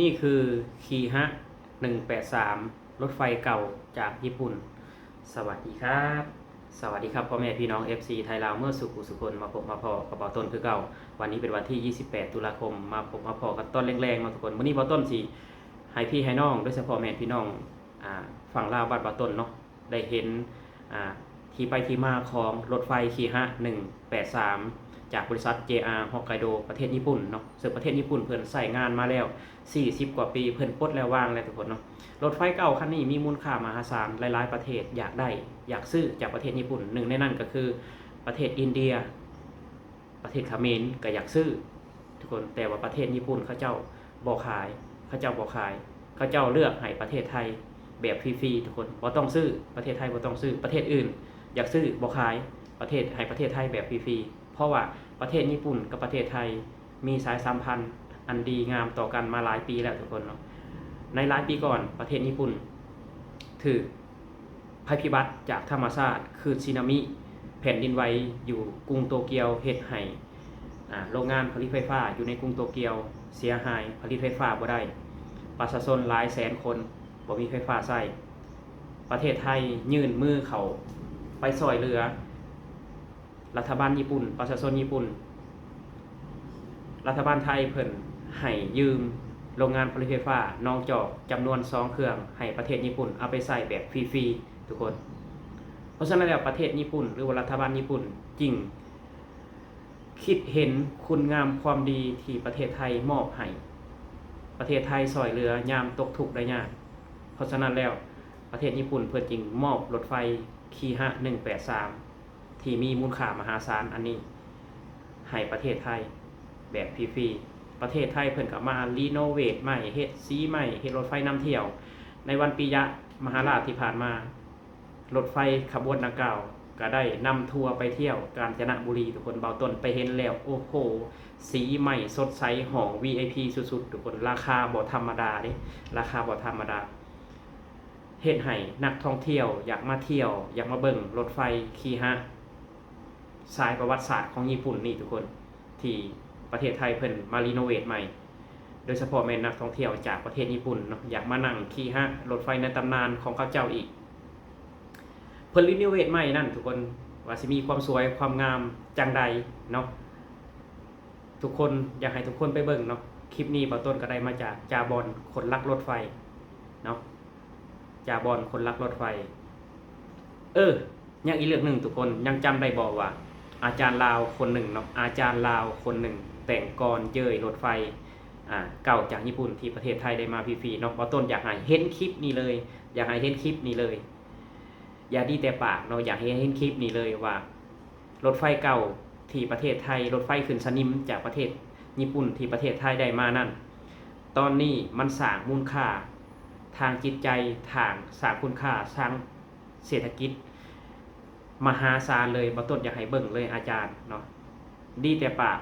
นี่คือคีฮะหนึ่งแปดสามรถไฟเก่าจากญี่ปุ่น สวัสดีครับ สวัสดีครับพ่อแม่พี่น้อง FC ไทยลาวเมื่อสุขุสุคนมาพบมาพอกับเบาต้นคือเก่า วันนี้เป็นวันที่ 28 ตุลาคมมาพบมาพอกับต้นแรงๆมาทุกคนวันนี้เบาต้นสิให้พี่ให้น้องโดยเฉพาะแม่พี่น้องฝั่งลาวบ้านเบาต้นเนาะได้เห็นที่ไปที่มาของรถไฟคีฮะ183 จากบริษัท JR Hokkaido ประเทศญี่ปุ่นเนาะซึ่งประเทศญี่ปุ่นเพิ่นใส่งานมาแล้ว 40 กว่าปีเพิ่นปลดแล้วว่างแล้วทุกคนเนาะรถไฟเก่าคันนี้มีมูลค่ามหาศาลหลายๆประเทศอยากได้อยากซื้อจากประเทศญี่ปุ่นหนึ่งในนั้นก็คือประเทศอินเดีย ประเทศเขมรก็อยากซื้อ ทุกคนแต่ว่าประเทศญี่ปุ่นเขาเจ้าบ่ขายเขาเจ้าบ่ขายเขาเจ้าเลือกให้ประเทศไทยแบบฟรีๆทุกคนบ่ต้องซื้อประเทศไทยบ่ต้องซื้อประเทศอื่น อยากซื้อบ่ขายประเทศให้ประเทศไทยแบบฟรีๆเพราะว่า ประเทศญี่ปุ่นกับประเทศไทย มีสายสัมพันธ์ อันดีงามต่อกันมาหลายปีแล้วทุกคนเนาะในหลายปีก่อนประเทศญี่ปุ่น ถือภัยพิบัติจากธรรมชาติคือสึนามิแผ่นดินไหวอยู่กรุงโตเกียวเฮ็ดให้อ่าโรงงานผลิตไฟฟ้าอยู่ในกรุงโตเกียวเสียหายผลิตไฟฟ้าบ่ได้ ประชาชนหลายแสนคนบ่มีไฟฟ้าใช้ประเทศไทยยื่นมือเขาไปซอยเรือ รัฐบาลญี่ปุ่น ประชาชนญี่ปุ่น รัฐบาลไทยเพิ่นให้ยืมโรงงานผลิตไฟฟ้าน้องจอกจำนวน2เครื่องให้ประเทศญี่ปุ่น เอาไปใส่แบบฟรีๆทุกคน เพราะฉะนั้นแล้วประเทศญี่ปุ่น หรือว่ารัฐบาลญี่ปุ่นจริง คิดเห็นคุณงามความดีที่ประเทศไทยมอบให้ประเทศไทยซอยเรือยามตกทุกข์ได้ยากเพราะฉะนั้นแล้วประเทศญี่ปุ่นเพื่อจริงมอบรถไฟคีฮะ183 ที่มีมูลค่ามหาศาลอันนี้ให้ประเทศไทยแบบฟรีๆประเทศไทยเพิ่นก็มารีโนเวทใหม่เฮ็ดซีใหม่เฮ็ดรถไฟนำเที่ยว ในวันปียะมหาราชที่ผ่านมารถไฟขบวนดังกล่าวก็ได้นำทัวร์ไปเที่ยวกาญจนบุรีทุกคนเบาต้นไปเห็นแล้ว โอ้โห สีใหม่สดใสหอง VIP สุดๆ ทุกคนราคาบ่ธรรมดาเด้ราคาบ่ธรรมดาเฮ็ดให้นักท่องเที่ยว อยากมาเที่ยว อยากมาเบิ่งรถไฟคีฮะ สายประวัติศาสตร์ของญี่ปุ่นนี่ทุกคนที่ประเทศไทยเพิ่นมารีโนเวทใหม่ โดยเฉพาะแม่นนักท่องเที่ยวจากประเทศญี่ปุ่นเนาะอยากมานั่งขี่ฮะรถไฟในตำนานของเขาเจ้าอีก เพิ่นรีโนเวทใหม่นั่นทุกคนว่าสิมีความสวยความงามจังใดเนาะทุกคนอยากให้ทุกคนไปเบิ่งเนาะคลิปนี้เบาต้นก็ได้มาจากจาบอลคนรักรถไฟเนาะจาบอลคนรักรถไฟ เออยังอีกเรื่องหนึ่งทุกคนยังจำได้บอกว่า อาจารย์ลาวคนหนึ่งเนาะอาจารย์ลาวคนหนึ่ง แต่งกรเจยรถไฟอ่าเก่าจากญี่ปุ่นที่ประเทศไทยได้มาฟรีๆเนาะว่าะต้นอยากให้เห็นคลิปนี้เลย อยากให้เห็นคลิปนี้เลย อย่าดีแต่ปากเนาะอยากให้เห็นคลิปนี้เลยว่า รถไฟเก่าที่ประเทศไทย รถไฟขึ้นสนิมจากประเทศญี่ปุ่นที่ประเทศไทยได้มานั่น ตอนนี้มันสร้างมูลค่า ทางจิตใจทางสร้างคุณค่าทางเศรษฐกิจ มหาศาลเลยบ่ต้นอยากให้เบิ่งเลยอาจารย์เนาะดีแต่ปาก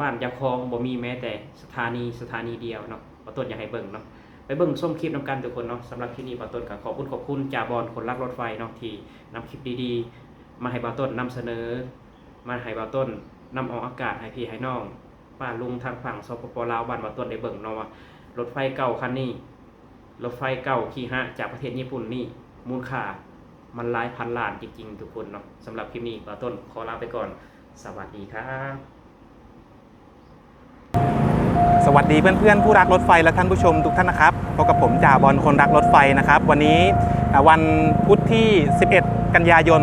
บ้านยาคองบ่มีแม้แต่สถานีสถานีเดียวเนาะบ่ต้นอยากให้เบิ่งเนาะไปเบิ่งส้มคลิปนํกันทุกคนเนาะสำหรับคลิปนี้บ่ต้นก็ขอบคุณขอบคุณจ่าบอลคนรักรถไฟเนาะที่นำคลิปดีๆ มาให้บ่ต้นนำเสนอ มาให้บ่ต้นนำออกอากาศให้พี่ให้น้องป้าลุงทางฝั่งสปปลาวบ้านบ่ต้นได้เบิ่งเนาะว่ารถไฟเก่าคันนี้รถไฟเก่าคีฮะจากประเทศญี่ปุ่นนี่มูลค่า มันหลายพันล้านจริงๆ ทุกคนเนาะสำหรับคลิปนี้ขอต้นขอลาไปก่อน สวัสดีครับสวัสดีเพื่อนๆผู้รักรถไฟและท่านผู้ชมทุกท่านนะครับพบกับผมจ่าบอลคนรักรถไฟนะครับ วันนี้วันพุธที่ 11 กันยายน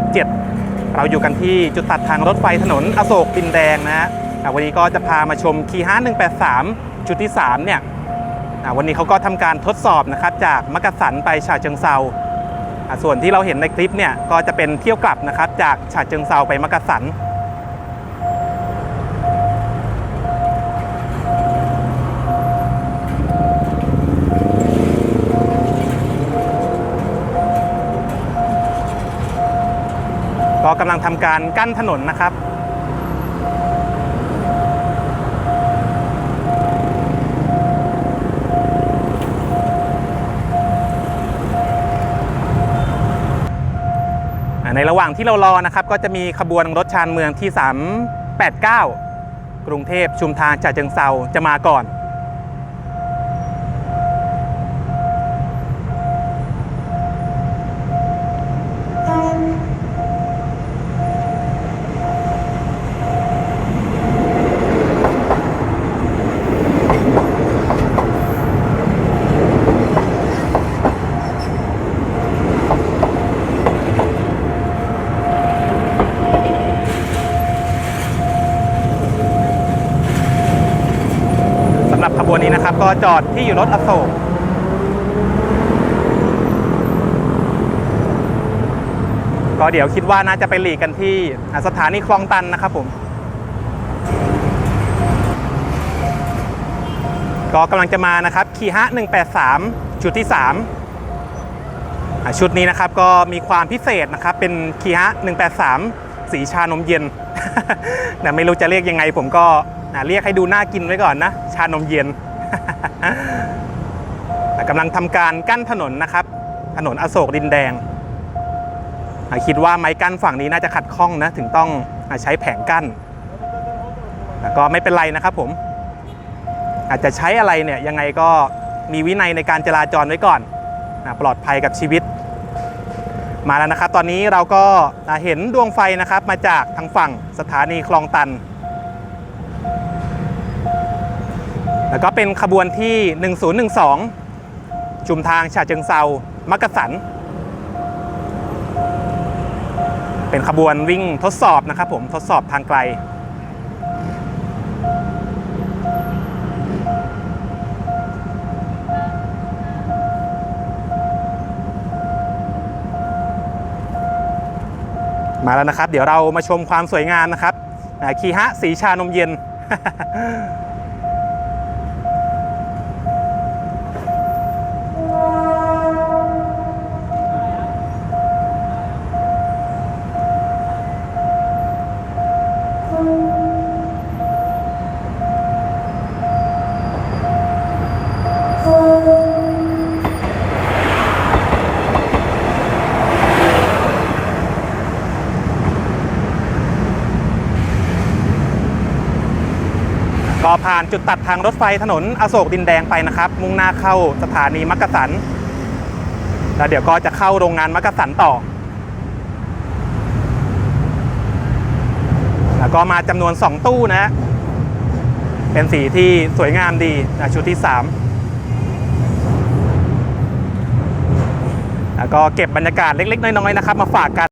2567 เราอยู่กันที่จุดตัดทางรถไฟถนนอโศกดินแดงนะฮะวันนี้ก็จะพามาชมคีฮา183จุดที่ 3 เนี่ยวันนี้เขาก็ทำการทดสอบนะครับจากมักกะสันไปฉะเชิงเซา ส่วนที่เราเห็นในคลิปเนี่ยก็จะเป็นเที่ยวกลับนะครับ จากฉะเชิงเซาไปมักกะสันก็กำลังทำการกั้นถนนนะครับ ในระหว่างที่เรารอนะครับก็จะมีขบวนรถชานเมืองที่ 389 กรุงเทพชุมทางจาเชิงเซาจะมาก่อน บว นะครับ ก็จอดที่อยู่รถอโศกก็เดี๋ยวคิดว่าน่าจะไปหลีกกันที่สถานีคลองตันนะครับผมก็กำลังจะมานะครับคีฮะ183ชุดที่ 3 ชุดนี้นะครับก็มีความพิเศษนะครับ เป็นคีฮะ183 สีชานมเย็นแต่ไม่รู้จะเรียกยังไงผมก็อ่าเรียกให้ดูน่ากินไว้ก่อนนะ ชานมเย็น กำลังทำการกั้นถนนนะครับ ถนนอโศกดินแดง คิดว่าไม้กั้นฝั่งนี้น่าจะขัดข้องนะ ถึงต้องใช้แผงกั้นแต่ก็ไม่เป็นไรนะครับผม อาจจะใช้อะไรเนี่ย ยังไงก็มีวินัยในการจราจรไว้ก่อนนะปลอดภัยกับชีวิต มาแล้วนะครับ ตอนนี้เราก็เห็นดวงไฟนะครับ มาจากทางฝั่งสถานีคลองตัน แล้วก็เป็นขบวนที่ 1012จุมทางฉะเชิงเซา มักกะสัน เป็นขบวนวิ่งทดสอบนะครับผม ทดสอบทางไกล มาแล้วนะครับ เดี๋ยวเรามาชมความสวยงามนะครับอ่ฮะสีชานมเย็น ก็ผ่านจุดตัดทางรถไฟถนนอโศกดินแดงไปนะครับ มุ่งหน้าเข้าสถานีมักกะสัน แล้วเดี๋ยวก็จะเข้าโรงงานมักกะสันต่อ แล้วก็มาจำนวน 2 ตู้นะฮะเป็นสีที่สวยงามดีนะชุดที่ 3 แล้วก็เก็บบรรยากาศเล็ก ๆ น้อย ๆ นะครับ มาฝากกัน